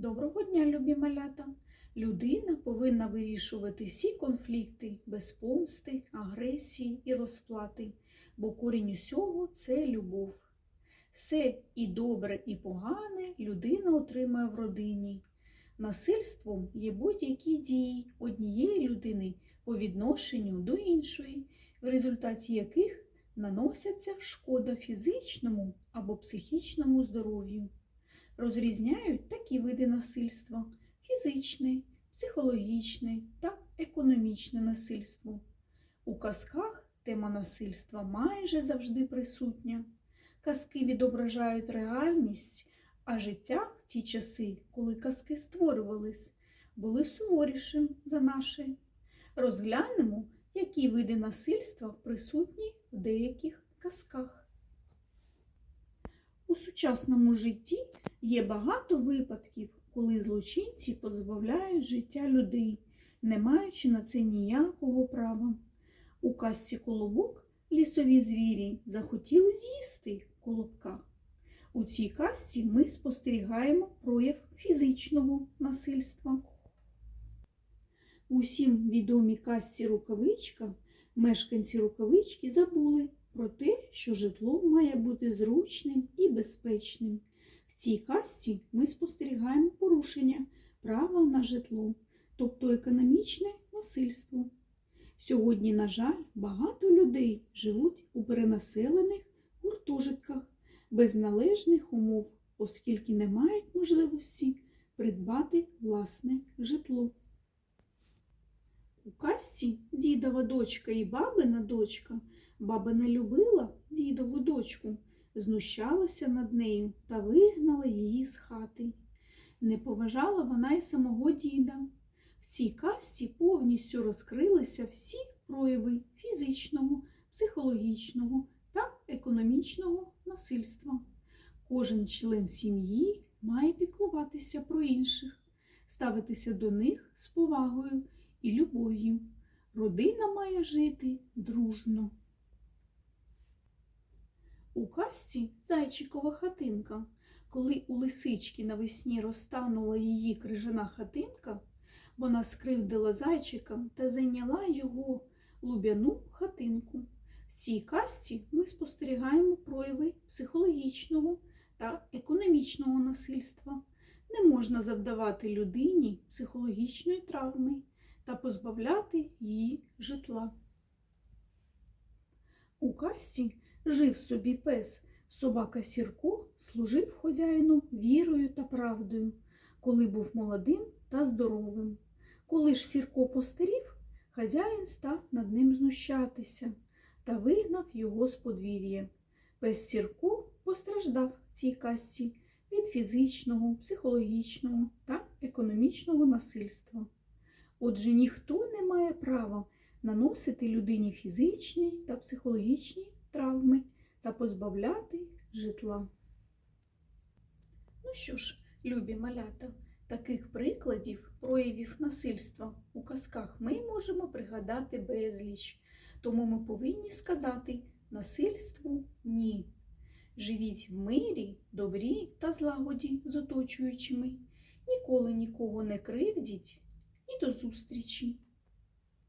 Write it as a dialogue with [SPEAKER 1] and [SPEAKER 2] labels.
[SPEAKER 1] Доброго дня, любі малята! Людина повинна вирішувати всі конфлікти без помсти, агресії і розплати, бо корінь усього це любов. Все і добре, і погане людина отримує в родині. Насильством є будь-які дії однієї людини по відношенню до іншої, в результаті яких наносяться шкода фізичному або психічному здоров'ю. Розрізняють такі види насильства фізичне, психологічне та економічне насильство. У казках тема насильства майже завжди присутня. Казки відображають реальність, а життя в ті часи, коли казки створювались, були суворішим за наше. Розглянемо, які види насильства присутні в деяких казках. У сучасному житті є багато випадків, коли злочинці позбавляють життя людей, не маючи на це ніякого права. У казці Колобок лісові звірі захотіли з'їсти колобка. У цій казці ми спостерігаємо прояв фізичного насильства. Усім відомій казці рукавичка мешканці рукавички забули про те, що житло має бути зручним і безпечним. В цій казці ми спостерігаємо порушення права на житло, тобто економічне насильство. Сьогодні, на жаль, багато людей живуть у перенаселених гуртожитках без належних умов, оскільки не мають можливості придбати власне житло. У казці дідова дочка і бабина дочка баба не любила дідову дочку, знущалася над нею та вигнала її з хати. Не поважала вона й самого діда. В цій казці повністю розкрилися всі прояви фізичного, психологічного та економічного насильства. Кожен член сім'ї має піклуватися про інших, ставитися до них з повагою і любов'ю. Родина має жити дружно. У казці Зайчикова хатинка, коли у лисички навесні розтанула її крижана хатинка, вона скривдила зайчика та зайняла його лубяну хатинку. В цій казці ми спостерігаємо прояви психологічного та економічного насильства. Не можна завдавати людині психологічної травми та позбавляти її житла. У казці жив собі пес, собака Сірко служив хозяїну вірою та правдою, коли був молодим та здоровим. Коли ж Сірко постарів, хазяїн став над ним знущатися та вигнав його з подвір'я. Пес Сірко постраждав в цій казці від фізичного, психологічного та економічного насильства. Отже, ніхто не має права наносити людині фізичні та психологічні травми та позбавляти житла. Ну що ж, любі малята, таких прикладів проявів насильства у казках ми можемо пригадати безліч, тому ми повинні сказати насильству ні. Живіть в мирі, добрі та злагоді з оточуючими, ніколи нікого не кривдіть і до зустрічі!